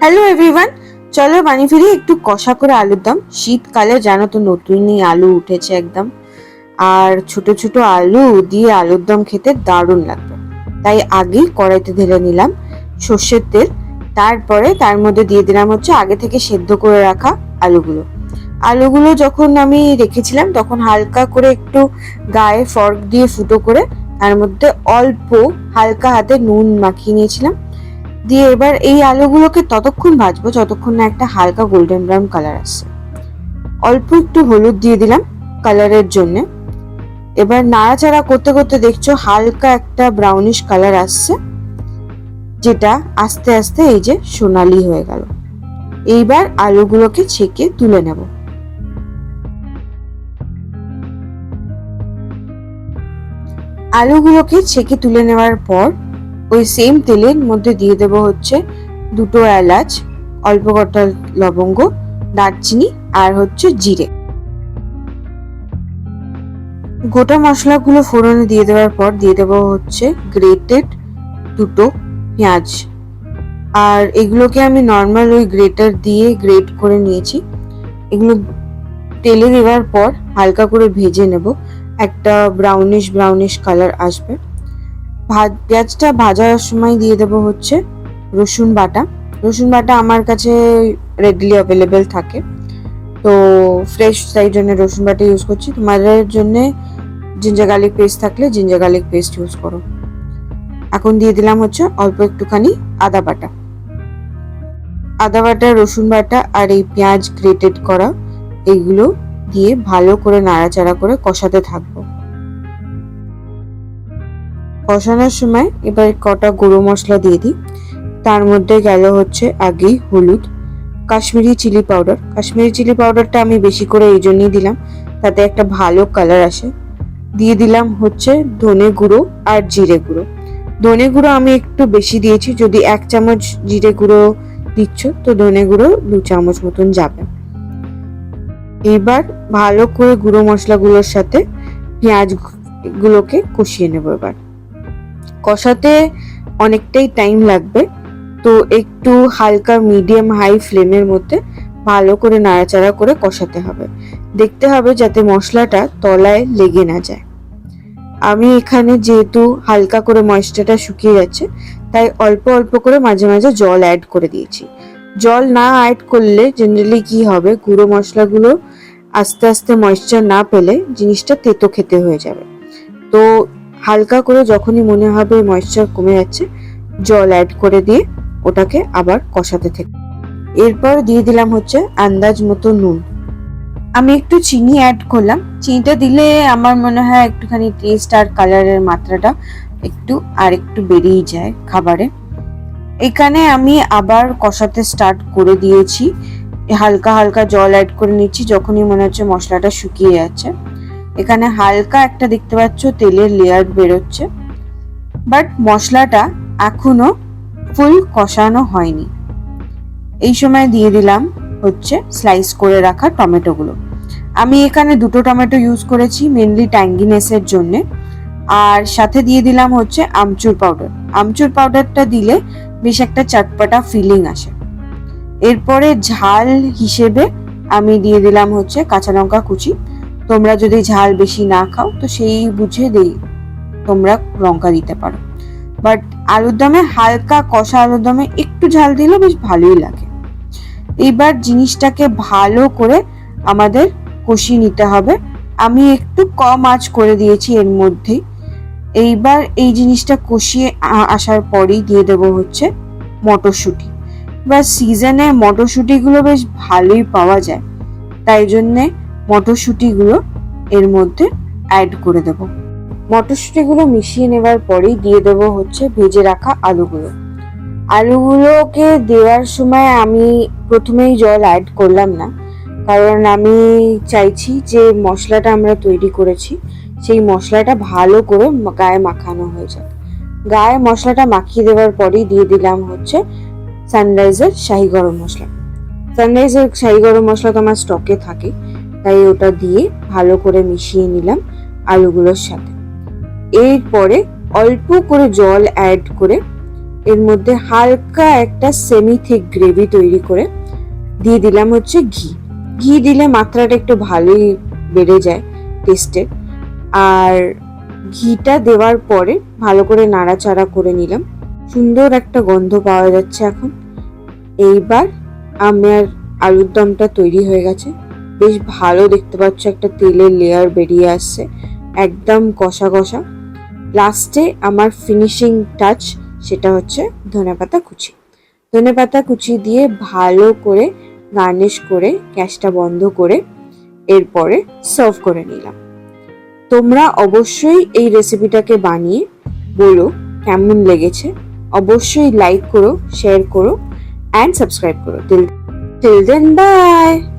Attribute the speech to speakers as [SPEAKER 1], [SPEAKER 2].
[SPEAKER 1] Hello everyone চলো বানি ফিরি একটু কষা করে আলুর দম। শীতকালে জানো তো নতুনই আলু উঠেছে একদম। আর ছোট ছোট আলু দিয়ে আলুর দম খেতে দারুণ লাগবে। তাই আগেই কড়াইতে ঢেলে নিলাম সর্ষের তেল। তারপরে তার মধ্যে দিয়ে দিলাম হচ্ছে আগে থেকে সেদ্ধ করে রাখা আলুগুলো। আলুগুলো যখন আমি রেখেছিলাম, তখন হালকা করে একটু গায়ে ফর্ক দিয়ে ফুটো করে তার মধ্যে অল্প হালকা হাতে নুন মাখিয়ে নিয়েছিলাম। দিয়ে এবার এই আলুগুলোকে ততক্ষণ ভাজবো যতক্ষণ না একটা হালকা গোল্ডেন ব্রাউন কালার আসছে। অল্প একটু হলুদ দিয়ে দিলাম কালারের জন্য। এবার নাড়াচাড়া করতে করতে দেখছ হালকা একটা ব্রাউনিশ কালার আসছে, যেটা আস্তে আস্তে এই যে সোনালি হয়ে গেল। এইবার আলুগুলোকে ছেঁকে তুলে নেব। আলুগুলোকে ছেঁকে তুলে নেওয়ার পর ওই সেম তেলের মধ্যে দিয়ে দেব হচ্ছে দুটো এলাচ, অল্প কটা লবঙ্গ, দারচিনি আর হচ্ছে জিরে। গোটা মশলাগুলো ফোড়নে দিয়ে দেওয়ার পর দিয়ে দেবো হচ্ছে গ্রেটেড দুটো পেঁয়াজ। আর এগুলোকে আমি নর্মাল ওই গ্রেটার দিয়ে গ্রেট করে নিয়েছি। এগুলো তেলে দেওয়ার পর হালকা করে ভেজে নেব। একটা ব্রাউনিশ ব্রাউনিশ কালার আসবে। পেঁয়াজটা ভাজার সময় দিয়ে দেবো হচ্ছে রসুন বাটা। রসুন বাটা আমার কাছে রেডলি অ্যাভেলেবেল থাকে। তো ফ্রেশ তাই জন্য রসুন বাটা ইউজ করছি। তোমাদের জন্য জিঞ্জার গার্লিক পেস্ট থাকলে জিঞ্জার গার্লিক পেস্ট ইউজ করো। এখন দিয়ে দিলাম হচ্ছে অল্প একটুখানি আদা বাটা। আদা বাটা, রসুন বাটা আর এই পেঁয়াজ গ্রেটেড করা, এইগুলো দিয়ে ভালো করে নাড়াচাড়া করে কষাতে থাকব। কষানোর সময় এবার কটা গুঁড়ো মশলা দিয়ে দিই। তার মধ্যে গেল হচ্ছে আগেই হলুদ, Kashmiri chilli powder. Kashmiri chilli পাউডারটা আমি বেশি করে এই জন্যই দিলাম, তাতে একটা ভালো কালার আসে। দিয়ে দিলাম হচ্ছে ধনে গুঁড়ো আর জিরে গুঁড়ো। ধনে গুঁড়ো আমি একটু বেশি দিয়েছি, যদি এক চামচ জিরে গুঁড়ো দিচ্ছ তো ধনে গুঁড়ো দু চামচ মতন যাবে। এবার ভালো করে গুঁড়ো মশলাগুলোর সাথে পেঁয়াজ গুলোকে কষিয়ে নেব এবার। কষাতে অনেকটাই টাইম লাগবে। তো একটু হালকা মিডিয়াম হাই ফ্লেমের মধ্যে ভালো করে নাড়াচাড়া করে কষাতে হবে। দেখতে হবে যাতে মশলাটা তলায় লেগে না যায়। আমি এখানে যেহেতু হালকা করে ময়েশ্চারটা শুকিয়ে যাচ্ছে, তাই অল্প অল্প করে মাঝে মাঝে জল অ্যাড করে দিয়েছি। জল না অ্যাড করলে জেনারেলি কি হবে? গুঁড়ো মশলাগুলো আস্তে আস্তে ময়েশ্চার না পেলে জিনিসটা তেতো খেতে হয়ে যাবে। তো হালকা করে যখনই মনে হবে ময়েশ্চার কমে যাচ্ছে, জল অ্যাড করে দিয়ে ওটাকে আবার কষাতে থেকে। এরপর দিয়ে দিলাম হচ্ছে আন্দাজ মতো নুন। আমি একটু চিনি অ্যাড করলাম। চিনিটা দিলে আমার মনে হয় একটুখানি টেস্ট আর কালারের মাত্রাটা একটু আর একটু বেড়েই যায় খাবারে। এখানে আমি আবার কষাতে স্টার্ট করে দিয়েছি। হালকা হালকা জল অ্যাড করে নিচ্ছি, যখনই মনে হচ্ছে মশলাটা শুকিয়ে যাচ্ছে। এখানে হালকা একটা দেখতে পাচ্ছ, তেলের লেয়ার বেরোচ্ছে। বাট মশলাটা এখনও ফুল কষানো হয়নি। এই সময় দিয়ে দিলাম হচ্ছে স্লাইস করে রাখা টমেটোগুলো। আমি এখানে দুটো টমেটো ইউজ করেছি মেনলি ট্যাঙ্গিনেসের জন্য। আর সাথে দিয়ে দিলাম হচ্ছে আমচুর পাউডার আমচুর পাউডারটা দিলে বেশ একটা চটপটা ফিলিং আসে। এরপরে ঝাল হিসেবে আমি দিয়ে দিলাম হচ্ছে কাঁচা লঙ্কা কুচি। তোমরা যদি ঝাল বেশি না খাও, তো সেই বুঝে দেই তোমরা লঙ্কা দিতে পারো। বাট আলুর দমে হালকা কষা আলুর দমে একটু ঝাল দিলে বেশ ভালোই লাগে। এইবার জিনিসটাকে ভালো করে আমাদের কষিয়ে নিতে হবে। আমি একটু কম আঁচ করে দিয়েছি এর মধ্যেই। এইবার এই জিনিসটা কষিয়ে আসার পরেই দিয়ে দেবো হচ্ছে মটরশুঁটি। এবার সিজনে মটরশুঁটিগুলো বেশ ভালোই পাওয়া যায়। তাই জন্যে মটরশুঁটিগুলো এর মধ্যে অ্যাড করে দেব। মটরশুঁটিগুলো মিশিয়ে নেবার পরেই দিয়ে দেবো হচ্ছে ভেজে রাখা আলুগুলো। আলুগুলোকে দেওয়ার সময় আমি প্রথমেই জল অ্যাড করলাম না, কারণ আমি চাইছি যে মশলাটা আমরা তৈরি করেছি, সেই মশলাটা ভালো করে গায়ে মাখানো হয়ে যাক। গায়ে মশলাটা মাখিয়ে দেওয়ার পরেই দিয়ে দিলাম হচ্ছে সানরাইজের শাহি গরম মশলা। সানরাইজের শাহি গরম মশলা তো আমার স্টকে থাকে তাই ওটা দিয়ে ভালো করে মিশিয়ে নিলাম আলুগুলোর সাথে। এরপরে অল্প করে জল অ্যাড করে এর মধ্যে হালকা একটা সেমি থিক গ্রেভি তৈরি করে দিয়ে দিলাম হচ্ছে ঘি। ঘি দিলে মাত্রাটা একটু ভালোই বেড়ে যায় টেস্টে আর ঘিটা দেওয়ার পরে ভালো করে নাড়াচাড়া করে নিলাম। সুন্দর একটা গন্ধ পাওয়া যাচ্ছে এখন। এইবার আমার আলুর দমটা তৈরি হয়ে গেছে। বেশ ভালো দেখতে পাচ্ছ, একটা তেলের লেয়ার বেরিয়ে আসছে। একদম কষা কষা। লাস্টে আমার ফিনিশিং টাচ সেটা হচ্ছে ধনেপাতা কুচি। ধনেপাতা কুচি দিয়ে ভালো করে গার্নিশ করে, গ্যাসটা বন্ধ করে, এরপরে সার্ভ করে নিলাম। তোমরা অবশ্যই এই রেসিপিটাকে বানিয়ে বলো, কেমন লেগেছে? অবশ্যই লাইক করো শেয়ার করো অ্যান্ড সাবস্ক্রাইব করো। Till till then bye